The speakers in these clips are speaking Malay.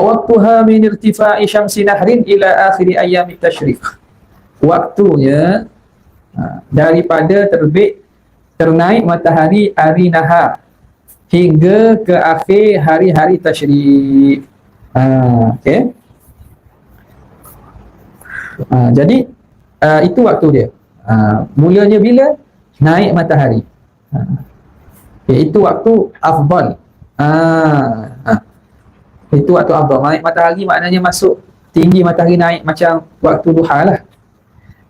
waqtuha min irtifa'i syamsi nahrin ila akhir ayyam tashriq waktunya ha, daripada terbit ternaik matahari hari nahar hingga ke akhir hari-hari tasyrik ha, okay. ha, jadi uh, itu waktu dia ha, mulanya bila naik matahari ha. okay, itu waktu afdal ha, ha. Itu waktu afdal. Naik matahari maknanya masuk tinggi matahari naik macam waktu duha lah.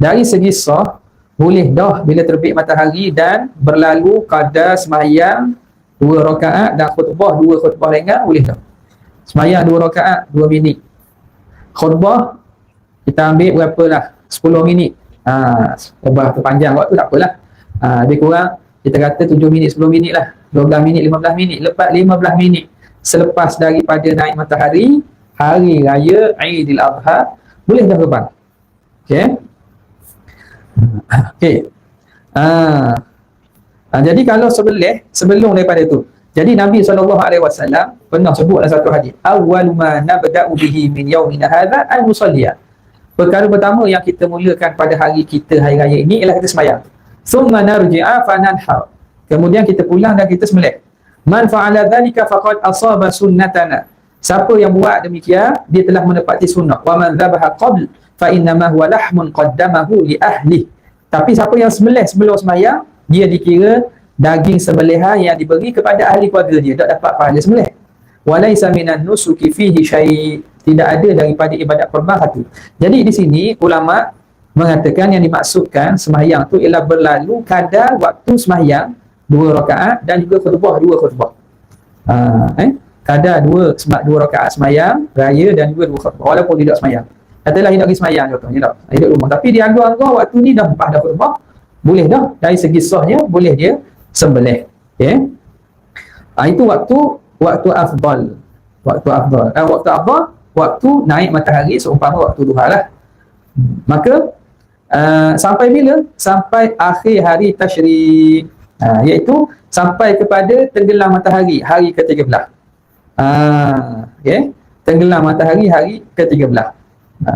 Dari segi sah, boleh dah bila terbit matahari dan berlalu kadar semayang dua rakaat dan khutbah dua khutbah ringan, boleh dah. Semayang dua rakaat, dua minit. Khutbah, kita ambil berapa lah? Sepuluh minit. Ha, khutbah panjang waktu tak apalah. Ha, lebih kurang, kita kata tujuh minit, sepuluh minit lah. Dua belas minit, lima belas minit. Lepas lima belas minit selepas daripada naik matahari hari raya Aidil Adha boleh dah terbang okey. Okey. Ah. Ha, jadi kalau sebelum sebelum daripada itu jadi Nabi SAW pernah sebut dalam satu hadis awwal ma nabda'u bihi min yaumina hadha al musalliya perkara pertama yang kita mulakan pada hari kita hari raya ini ialah kita sembahyang. Summa narji'a fa kemudian kita pulang dan kita sembelih Man fa'ala dhalika faqad asaba sunnatana. Siapa yang buat demikian, dia telah menepati sunnah. Wa man dhabaha qabl fa inna ma huwa lahmun qaddamahu li ahli. Tapi siapa yang sembelih sebelum sembahyang, dia dikira daging sembelihan yang diberi kepada ahli keluarga dia, tak dapat pahala sembelih. Walaysa minan nusuki fihi syai' tidak ada daripada ibadat kurban satu. Jadi di sini ulama mengatakan yang dimaksudkan sembahyang tu ialah berlalu kadar waktu sembahyang dua rakaat dan juga khutbah dua khutbah. Ha, eh? Kadar dua semak dua rakaat semayang raya dan juga dua khutbah walaupun tidak semayang. Katalah hidup pergi semayang contohnya tak. Hidup rumah. Tapi dia anggap-anggap waktu ni dah empat dah khutbah. Boleh dah. Dari segi sahnya boleh dia sembelih. Okay. Ha, itu waktu waktu afdal. Waktu afdal. Eh, waktu afdal waktu naik matahari seumpama waktu duha lah. Maka uh, sampai bila? Sampai akhir hari tasyrik ha, iaitu sampai kepada tenggelam matahari hari ke-13 ha, okay? tenggelam matahari hari ke-13 ha.